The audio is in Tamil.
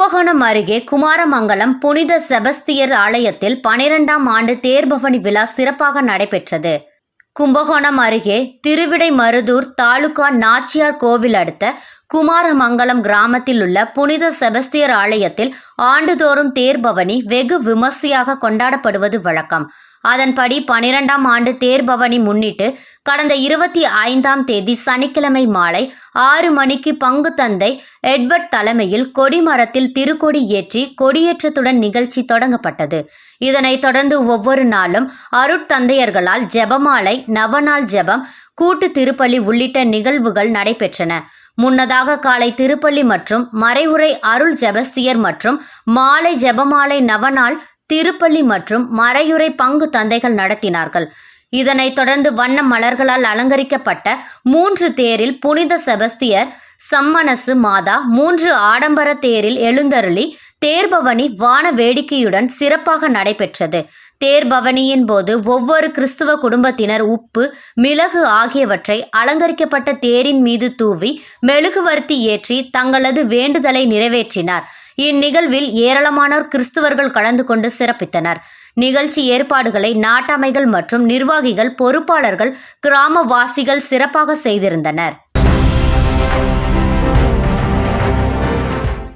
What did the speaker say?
கும்பகோணம் அருகே குமாரமங்கலம் புனித செபஸ்தியர் ஆலயத்தில் பனிரெண்டாம் ஆண்டு தேர்பவனி விழா சிறப்பாக நடைபெற்றது. கும்பகோணம் அருகே திருவிடைமருதூர் தாலுகா நாச்சியார் கோவில் அடுத்த குமாரமங்கலம் கிராமத்தில் உள்ள புனித செபஸ்தியர் ஆலயத்தில் ஆண்டுதோறும் தேர்பவனி வெகு விமர்சையாக கொண்டாடப்படுவது வழக்கம். அதன்படி பனிரெண்டாம் ஆண்டு தேர்பவனி முன்னிட்டு கடந்த இருபத்தி ஐந்தாம் தேதி சனிக்கிழமை மாலை ஆறு மணிக்கு பங்கு தந்தை எட்வர்ட் தலைமையில் கொடிமரத்தில் திருக்கொடி ஏற்றி கொடியேற்றத்துடன் நிகழ்ச்சி தொடங்கப்பட்டது. இதனைத் தொடர்ந்து ஒவ்வொரு நாளும் அருட்தந்தையர்களால் ஜெபமாலை நவநாள் ஜெபம் கூட்டு திருப்பலி உள்ளிட்ட நிகழ்வுகள் நடைபெற்றன. முன்னதாக காலை திருப்பள்ளி மற்றும் மறைவுரை அருள் ஜெபஸ்தியர் மற்றும் மாலை ஜெபமாலை நவநாள் திருப்பள்ளி மற்றும் மறையுறை பங்கு தந்தைகள் நடத்தினார்கள். இதனைத் தொடர்ந்து வண்ண மலர்களால் அலங்கரிக்கப்பட்ட மூன்று தேரில் புனித செபஸ்தியர் சம்மனசு மாதா மூன்று ஆடம்பர தேரில் எழுந்தருளி தேர்பவனி வான வேடிக்கையுடன் சிறப்பாக நடைபெற்றது. தேர்பவனியின் போது ஒவ்வொரு கிறிஸ்துவ குடும்பத்தினர் உப்பு மிளகு ஆகியவற்றை அலங்கரிக்கப்பட்ட தேரின் மீது தூவி மெழுகுவர்த்தி ஏற்றி தங்களது வேண்டுதலை நிறைவேற்றினார். இந்நிகழ்வில் ஏராளமானோர் கிறிஸ்துவர்கள் கலந்து கொண்டு சிறப்பித்தனர். நிகழ்ச்சி ஏற்பாடுகளை நாட்டமைகள் மற்றும் நிர்வாகிகள் பொறுப்பாளர்கள் கிராமவாசிகள் சிறப்பாக செய்திருந்தனர்.